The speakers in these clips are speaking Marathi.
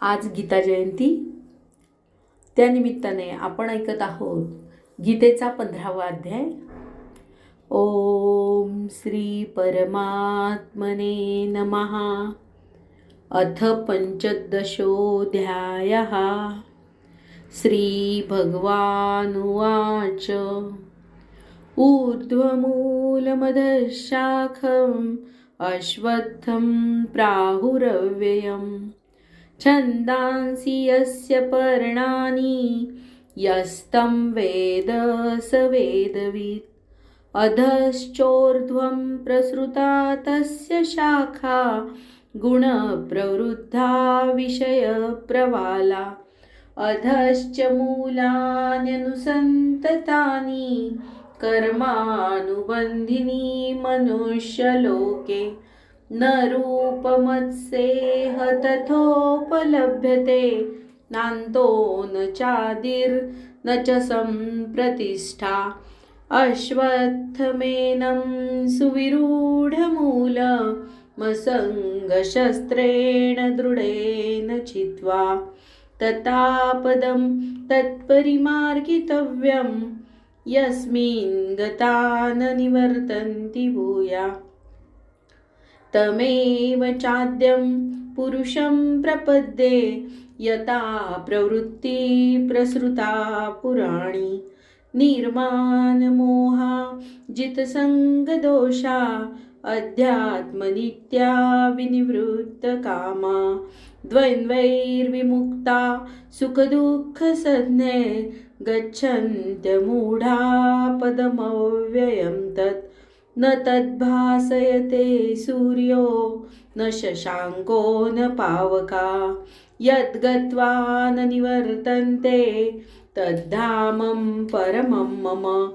आज गीता जयंती. त्यानिमित्ताने आपण ऐकत आहोत गीतेचा पंधरावा अध्याय. ओम श्री परमात्मने नमः. अथ पंचदशोऽध्यायः. श्रीभगवानुवाच ऊर्ध्वमूलमधशाखम् अश्वत्थं प्राहुरव्ययम्. छन्दांसि यस्य पर्णानि यस्तं वेद स वेदवित्। अधश्चोर्ध्वं प्रसृता तस्य शाखा गुणप्रवृद्धा विषयप्रवाला। अधश्च मूलान्यनुसन्ततानि कर्मानुबन्धिनी मनुष्यलोके। न रूपमत्सेह तथोपलभ्यते नान्तो न चादिर्न च सम्प्रतिष्ठा। अश्वत्थमेनं सुविरूढमूलमसङ्गशस्त्रेण दृढेन चित्वा। ततापदं तत्परिमार्गितव्यं यस्मिन् गता न निवर्तन्ति भूया। तमेव चाद्यं पुरुषं प्रपद्ये यता प्रवृत्ती प्रसृता पुराणी। निर्माणमोहा जितसङ्गदोषा अध्यात्मनित्या विनिवृत्तकामा। द्वन्द्वैर्विमुक्ता सुखदुःखसज्ञे गच्छन्त्यमूढा पदमव्ययं तत्। न तद्भासयते सूर्यो न शशाङ्को न पावका। यद्गत्वा न निवर्तन्ते तद्धामं परमं मम।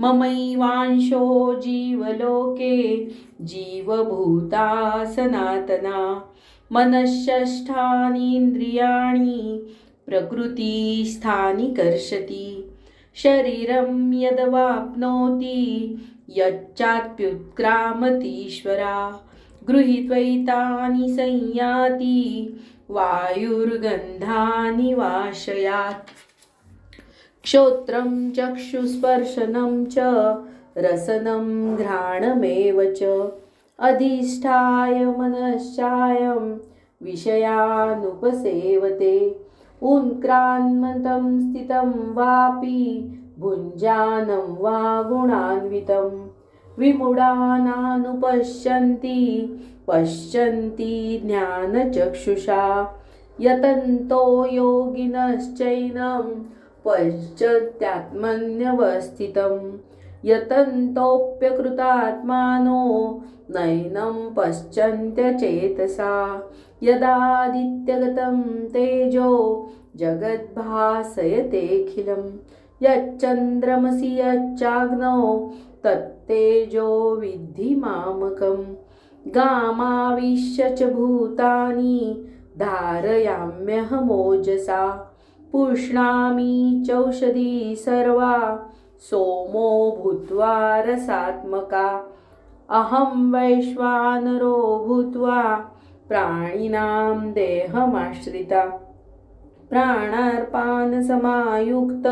ममैवांशो जीवलोके जीवभूता सनातना। मनःषष्ठानीन्द्रियाणि प्रकृतिस्थानि कर्षति शरीरं यदवाप्नोति यच्चात्प्युत्क्रामतीश्वरा गृहीत्वैतानि संयाति वायुर्गन्धानि वाशयात्। क्षोत्रं चक्षुस्पर्शनं च रसनं घ्राणमेव च। अधिष्ठाय मनश्चायं विषयानुपसेवते। उन्क्रान्मतं स्थितं वापि भुञ्जानं वा गुणान्वितं। विमूढानानुपश्यन्ति पश्यन्ति ज्ञानचक्षुषा। यतन्तो योगिनश्चैनं पश्यत्यात्मन्यवस्थितं यतन्तोऽप्यकृतात्मानो नैनं पश्यन्त्यचेतसा। यदादित्यगतं तेजो जगद्भासयतेऽखिलं यच्चन्द्रमसि यच्चाग्नौ तत्तेजो विद्धि मामकं गामाविश्य च भूतानि धारयाम्यहमोजसा। पुष्णामि चौषधी सर्वा सोमो भूत्वा रसात्मका। अहं वैश्वानरो भूत्वा प्राणिनां देहमाश्रिता। प्राणार्पानसमायुक्त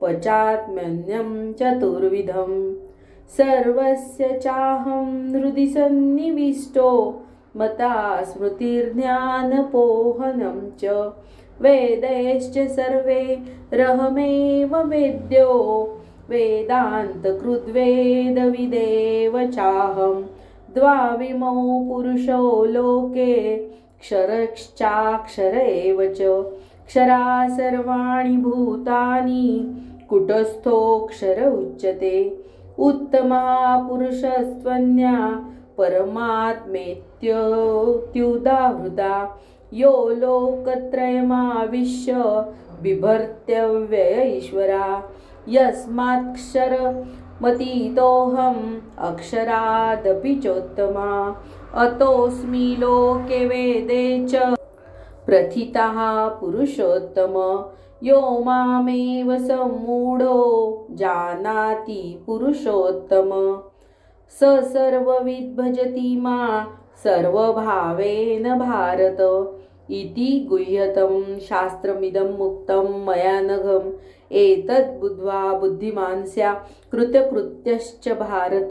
पचात्मन्यं चतुर्विधं। सर्वस्य चाहं हृदि सन्निविष्टो मता स्मृतिर्ज्ञानपोहनं च। वेदैश्च सर्वे रहमेव वेद्यो वेदान्तकृद्वेदविदेव चाहं। द्वाविमौ पुरुषो लोके क्षरश्चाक्षर एव च। क्षरा सर्वाणि भूतानि कुटस्थोक्षर उच्यते। उत्तमा पुरुषस्त्वन्या परमात्मेत्युदाहृदा यो लोकत्रयमाविश्य बिभर्त्यव्यय ईश्वरा यस्मात्क्षरमतीतोऽहम् अक्षरादपि चोत्तमा। अतोऽस्मि लोके वेदे च प्रथितः पुरुषोत्तम। यो मामेव सम्मूढो जानाति पुरुषोत्तम। स सर्वविद् भजति मा सर्वभावेन भारत। इति गुह्यतं शास्त्रमिदं मुक्तं मया नघम् एतद्बुद्ध्वा बुद्धिमान् स्या कृतकृत्यश्च भारत।